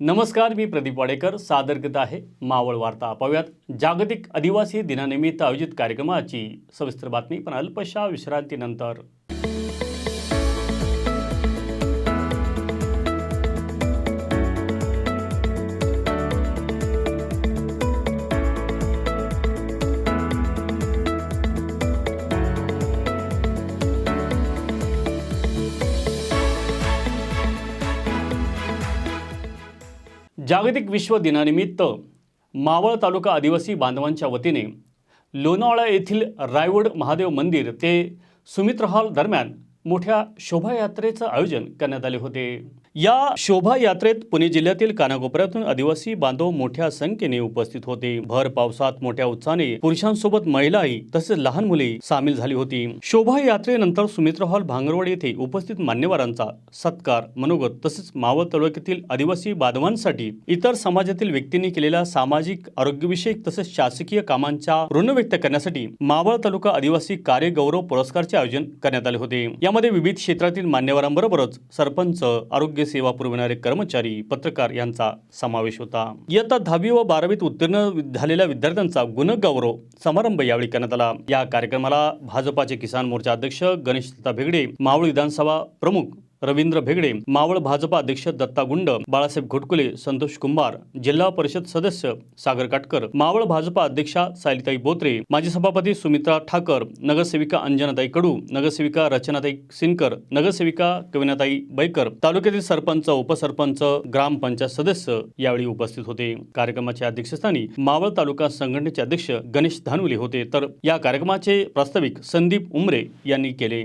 नमस्कार मी प्रदीप वाडेकर. सादर करत आहे मावळ वार्ता. पाहूयात जागतिक आदिवासी दिनानिमित्त आयोजित कार्यक्रमाची सविस्तर बातमी. पण अल्पशा विश्रांतीनंतर जागतिक विश्व दिनानिमित्त मावळ तालुका आदिवासी बांधवांच्या वतीने लोणावळा येथील रायवड महादेव मंदिर ते सुमित्र हॉल दरम्यान मोठ्या शोभायात्रेचं आयोजन करण्यात आले होते. या शोभायात्रेत पुणे जिल्ह्यातील कानाकोपऱ्यातून आदिवासी बांधव मोठ्या संख्येने उपस्थित होते. भर पावसात मोठ्या उत्साहाने पुरुषांसोबत महिलाही तसेच लहान मुले सामील झाली होती. शोभायात्रेनंतर सुमित्र हॉल भांगरवाड येथे उपस्थित मान्यवरांचा सत्कार मनोगत तसेच मावळ तालुक्यातील आदिवासी बांधवांसाठी इतर समाजातील व्यक्तींनी केलेल्या सामाजिक आरोग्यविषयक तसेच शासकीय कामांच्या ऋण व्यक्त करण्यासाठी मावळ तालुका आदिवासी कार्य गौरव पुरस्कारचे आयोजन करण्यात आले होते. यामध्ये विविध क्षेत्रातील मान्यवरांबरोबरच सरपंच आरोग्य सेवा पुरविणारे कर्मचारी पत्रकार यांचा समावेश होता. इयत्ता दहावी व बारावीत उत्तीर्ण झालेल्या विद्यार्थ्यांचा गुणगौरव समारंभ यावेळी करण्यात आला. या कार्यक्रमाला भाजपाचे किसान मोर्चा अध्यक्ष गणेश दत्ता भेगडे मावळ विधानसभा प्रमुख रवींद्र भेगडे मावळ भाजपा अध्यक्ष दत्ता गुंड बाळासाहेब घोटकुले संतोष कुंभार जिल्हा परिषद सदस्य सागर काटकर मावळ भाजपा अध्यक्षा सायलीताई बोत्रे माजी सभापती सुमित्रा ठाकर नगरसेविका अंजनाताई कडू नगरसेविका रचनाताई सिनकर नगरसेविका कविनाताई बैकर तालुक्यातील सरपंच उपसरपंच ग्रामपंचायत सदस्य यावेळी उपस्थित होते. कार्यक्रमाच्या अध्यक्षस्थानी मावळ तालुका संघटनेचे अध्यक्ष गणेश धानुले होते. तर या कार्यक्रमाचे प्रास्ताविक संदीप उमरे यांनी केले.